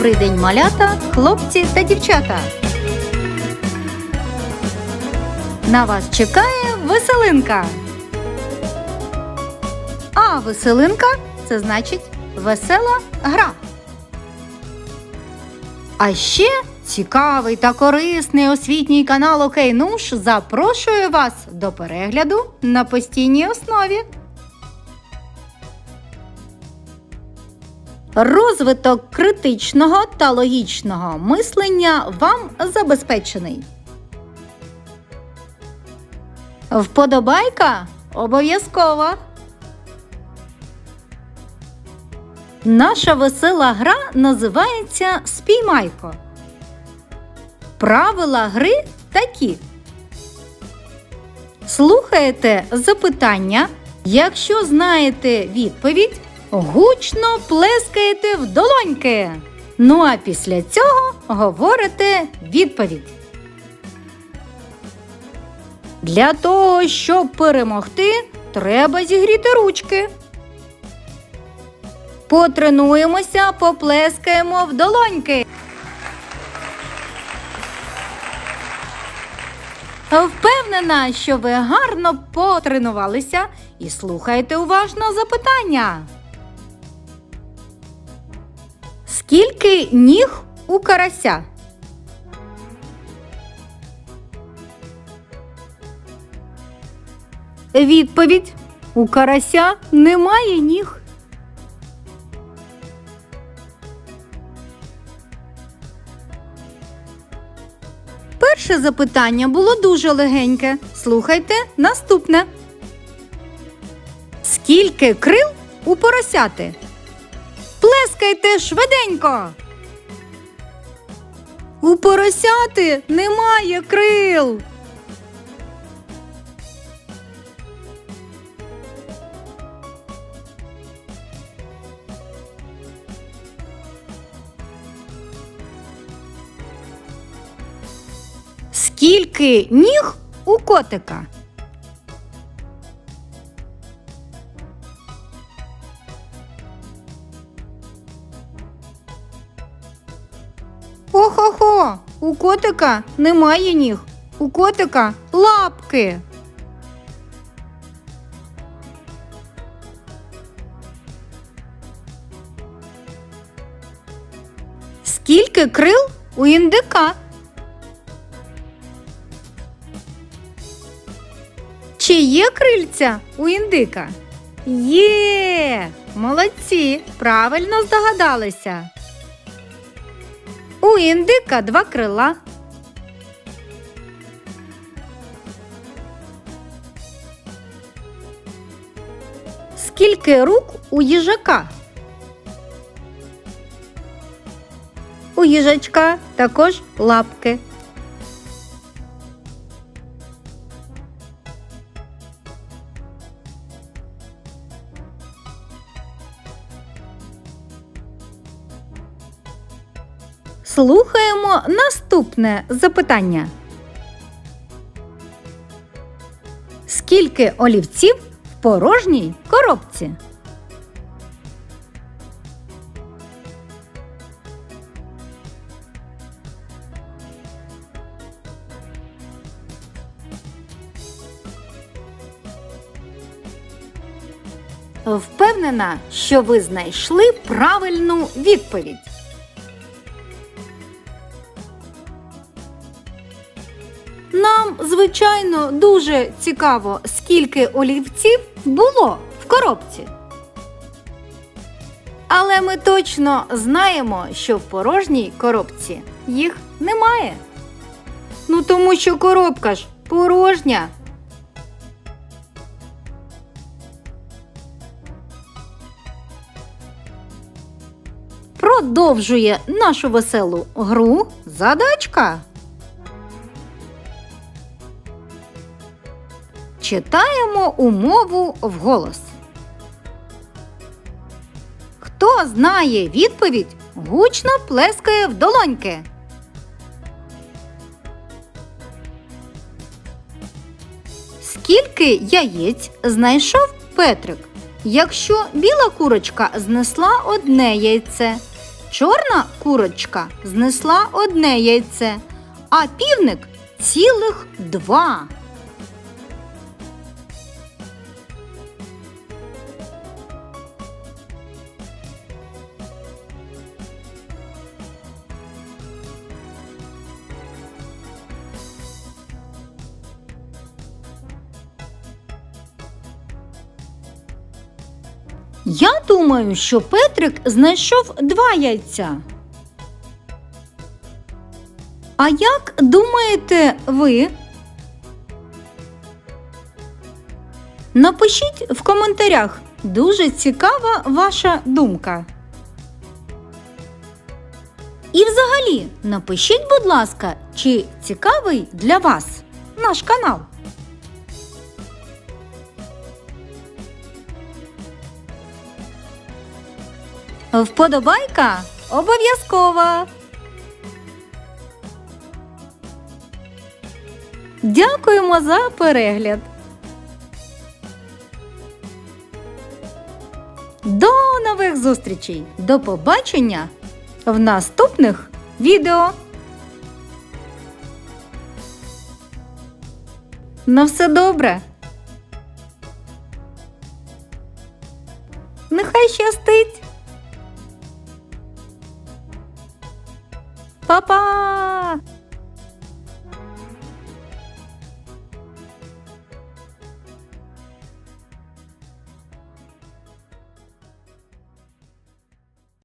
Добрий день, малята, хлопці та дівчата. На вас чекає веселинка. А веселинка це значить весела гра. А ще цікавий та корисний освітній канал Окейнуш запрошує вас до перегляду на постійній основі. Розвиток критичного та логічного мислення вам забезпечений. Вподобайка обов'язкова. Наша весела гра називається Спіймайко. Правила гри такі. Слухаєте запитання. Якщо знаєте відповідь, гучно плескаєте в долоньки. Ну а після цього говорите відповідь. Для того, щоб перемогти, треба зігріти ручки. Потренуємося, поплескаємо в долоньки. Впевнена, що ви гарно потренувалися і слухайте уважно запитання. Скільки ніг у карася? Відповідь у карася немає ніг. Перше запитання було дуже легеньке. Слухайте наступне. Скільки крил у поросяти? Плескайте швиденько. У поросяти немає крил. Скільки ніг у котика? Хо-хо-хо, у котика немає ніг. У котика лапки. Скільки крил у індика? Чи є крильця у індика? Є! Молодці! Правильно здогадалися. У індика два крила. Скільки рук у їжака? У їжачка також лапки. Слухаємо наступне запитання. Скільки олівців в порожній коробці? Впевнена, що ви знайшли правильну відповідь. Нам, звичайно, дуже цікаво, скільки олівців було в коробці. Але ми точно знаємо, що в порожній коробці їх немає. Ну тому що коробка ж порожня. Продовжує нашу веселу гру задачка. Читаємо умову вголос. Хто знає відповідь, гучно плескає в долоньки. Скільки яєць знайшов Петрик? Якщо біла курочка знесла одне яйце, чорна курочка знесла одне яйце, а півник цілих два. Я думаю, що Петрик знайшов два яйця. А як думаєте ви? Напишіть в коментарях. Дуже цікава ваша думка. І взагалі напишіть, будь ласка, чи цікавий для вас наш канал. Вподобайка обов'язкова. Дякуємо за перегляд. До нових зустрічей. До побачення в наступних відео. На все добре. Нехай щастить. 爸爸